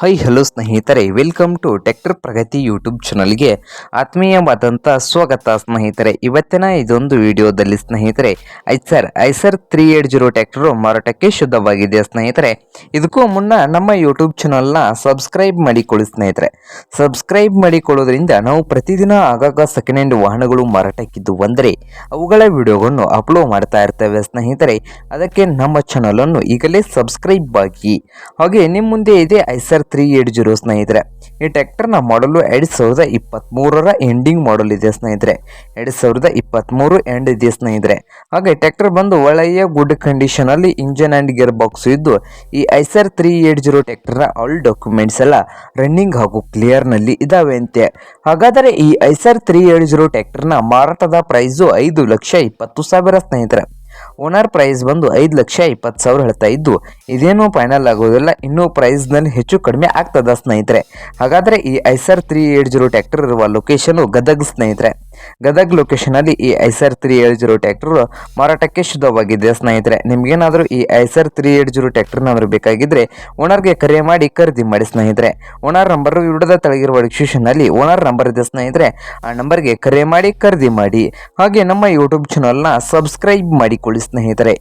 High hello ಸ್ನೇಹಿತರೆ welcome to tractor Pragati YouTube ಚಾನಲ್ಗೆ ಆತ್ಮೀಯವಾದಂಥ ಸ್ವಾಗತ ಸ್ನೇಹಿತರೆ. ಇವತ್ತಿನ ಇದೊಂದು ವಿಡಿಯೋದಲ್ಲಿ ಸ್ನೇಹಿತರೆ, Eicher Eicher three eight zero tractor ಮಾರಾಟಕ್ಕೆ ಶುದ್ಧವಾಗಿದೆ ಸ್ನೇಹಿತರೆ. ಇದಕ್ಕೂ ಮುನ್ನ ನಮ್ಮ ಯೂಟ್ಯೂಬ್ ಚಾನಲ್ನ ಸಬ್ಸ್ಕ್ರೈಬ್ ಮಾಡಿಕೊಳ್ಳಿ ಸ್ನೇಹಿತರೆ. ಸಬ್ಸ್ಕ್ರೈಬ್ ಮಾಡಿಕೊಳ್ಳೋದ್ರಿಂದ ನಾವು ಪ್ರತಿದಿನ ಆಗಾಗ ಸೆಕೆಂಡ್ ಹ್ಯಾಂಡ್ ವಾಹನಗಳು ಮಾರಾಟಕ್ಕಿದ್ದು ಬಂದರೆ ಅವುಗಳ ವಿಡಿಯೋಗಳನ್ನು ಅಪ್ಲೋಡ್ ಮಾಡ್ತಾ ಇರ್ತೇವೆ ಸ್ನೇಹಿತರೆ. ಅದಕ್ಕೆ ನಮ್ಮ ಚಾನಲನ್ನು ಈಗಲೇ ಸಬ್ಸ್ಕ್ರೈಬ್ ಆಗಿ. ಹಾಗೆ ನಿಮ್ಮ ಮುಂದೆ ಇದೆ ಐಸರ್ ತ್ರೀ ಏಟ್ ಜೀರೋ ಸ್ನೇಹಿತರೆ. ಈ ಟ್ಯಾಕ್ಟರ್ನ ಮಾಡಲು ಎರಡು ಸಾವಿರದ ಇಪ್ಪತ್ತ್ಮೂರರ ಎಂಡಿಂಗ್ ಮಾಡಲ್ ಇದೆ ಸ್ನೇಹಿತರೆ. ಎರಡು ಸಾವಿರದ ಇಪ್ಪತ್ತ್ಮೂರು ಎಂಡ್ ಇದೆ ಸ್ನೇಹಿತರೆ. ಹಾಗೆ ಟ್ಯಾಕ್ಟರ್ ಬಂದು ಒಳ್ಳೆಯ ಗುಡ್ ಕಂಡೀಷನಲ್ಲಿ ಇಂಜನ್ ಆ್ಯಂಡ್ ಗಿಯರ್ ಬಾಕ್ಸ್ ಇದ್ದು, ಈ ಐಸರ್ ತ್ರೀ ಏಟ್ ಜೀರೋ ಟ್ಯಾಕ್ಟರ್ನ ಆಲ್ ಡಾಕ್ಯುಮೆಂಟ್ಸ್ ಎಲ್ಲ ರನ್ನಿಂಗ್ ಹಾಗೂ ಕ್ಲಿಯರ್ನಲ್ಲಿ ಇದಾವೆ ಅಂತೆ. ಹಾಗಾದರೆ ಈ ಐಸರ್ ತ್ರೀ ಏಟ್ ಜೀರೋ ಟ್ಯಾಕ್ಟರ್ನ ಮಾರಾಟದ ಪ್ರೈಸು ಐದು ಲಕ್ಷ ಇಪ್ಪತ್ತು ಸಾವಿರ ಸ್ನೇಹಿತರೆ. ಓನರ್ ಪ್ರೈಸ್ ಬಂದು ಐದು ಲಕ್ಷ ಇಪ್ಪತ್ತು ಸಾವಿರ ಹೇಳ್ತಾ ಇದ್ದು, ಇದೇನು ಫೈನಲ್ ಆಗೋದಿಲ್ಲ, ಇನ್ನೂ ಪ್ರೈಸ್ನಲ್ಲಿ ಹೆಚ್ಚು ಕಡಿಮೆ ಆಗ್ತದ ಸ್ನೇಹಿತರೆ. ಹಾಗಾದರೆ ಈ Eicher three eight zero tractor ಇರುವ ಲೊಕೇಶನು ಗದಗ್ ಸ್ನೇಹಿತರೆ. ಗದಗ್ ಲೊಕೇಶನಲ್ಲಿ ಈ Eicher three eight zero tractor ಮಾರಾಟಕ್ಕೆ ಶುದ್ಧವಾಗಿದೆ ಸ್ನೇಹಿತರೆ. ನಿಮಗೇನಾದರೂ ಈ ಐಸರ್ ತ್ರೀ ಏಟ್ ಜೀರೋ ಟ್ಯಾಕ್ಟರ್ನಾದರೂ ಬೇಕಾಗಿದ್ದರೆ ಓನರ್ಗೆ ಕರೆ ಮಾಡಿ ಖರೀದಿ ಮಾಡಿ ಸ್ನೇಹಿತರೆ. ಓನರ್ ನಂಬರ್ ವಿಡಿಯೋದ ತೆಳಗಿರುವ ಡಿಸ್ಕ್ರಿಪ್ಷನ್ನಲ್ಲಿ ಓನರ್ ನಂಬರ್ ಇದೆ ಸ್ನೇಹಿತರೆ. ಆ ನಂಬರ್ಗೆ ಕರೆ ಮಾಡಿ ಖರೀದಿ ಮಾಡಿ. ಹಾಗೆ ನಮ್ಮ ಯೂಟ್ಯೂಬ್ ಚಾನಲ್ನ ಸಬ್ಸ್ಕ್ರೈಬ್ ಮಾಡಿಕೊಳ್ಳಿ ಸ್ನೇಹಿತರೆ.